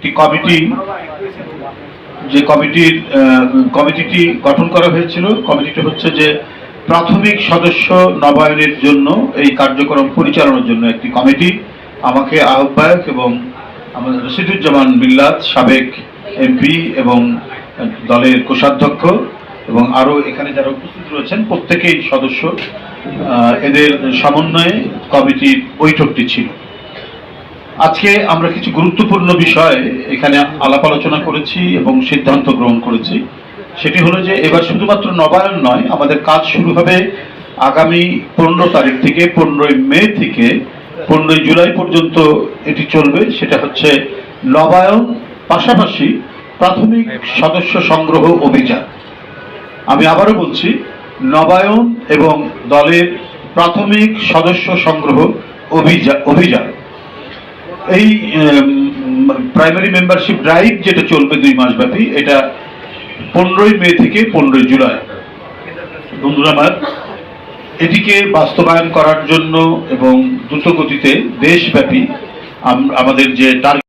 একটি কমিটি, যে কমিটির কমিটিটি গঠন করা হয়েছিল। কমিটিটি হচ্ছে যে প্রাথমিক সদস্য নবায়নের জন্য এই কার্যক্রম পরিচালনার জন্য একটি কমিটি। আমাকে আহ্বায়ক এবং আমাদের রশিদুজ্জামান বিল্লাত, সাবেক এমপি এবং দলের কোষাধ্যক্ষ এবং আরও এখানে যারা উপস্থিত রয়েছেন, প্রত্যেকেই সদস্য। এদের সমন্বয়ে কমিটির বৈঠকটি ছিল। আজকে আমরা কিছু গুরুত্বপূর্ণ বিষয় এখানে আলাপ আলোচনা করেছি এবং সিদ্ধান্ত গ্রহণ করেছি। সেটি হলো যে এবার শুধুমাত্র নবায়ন নয়, আমাদের কাজ শুরু হবে আগামী পনেরো তারিখ থেকে, পনেরোই মে থেকে, পনেরোই জুলাই পর্যন্ত এটি চলবে। সেটা হচ্ছে নবায়ন, পাশাপাশি প্রাথমিক সদস্য সংগ্রহ অভিযান। আমি আবারও বলছি, নবায়ন এবং দলের প্রাথমিক সদস্য সংগ্রহ অভিযান অভিযান। এই প্রাইমারি মেম্বারশিপ ড্রাইভ যেটা চলবে দুই মাস ব্যাপী, এটা পনেরোই মে থেকে পনেরোই জুলাই। বন্ধুরা আমার, এটিকে বাস্তবায়ন করার জন্য এবং দ্রুতগতিতে দেশব্যাপী আম- আমাদের যে টার্গেট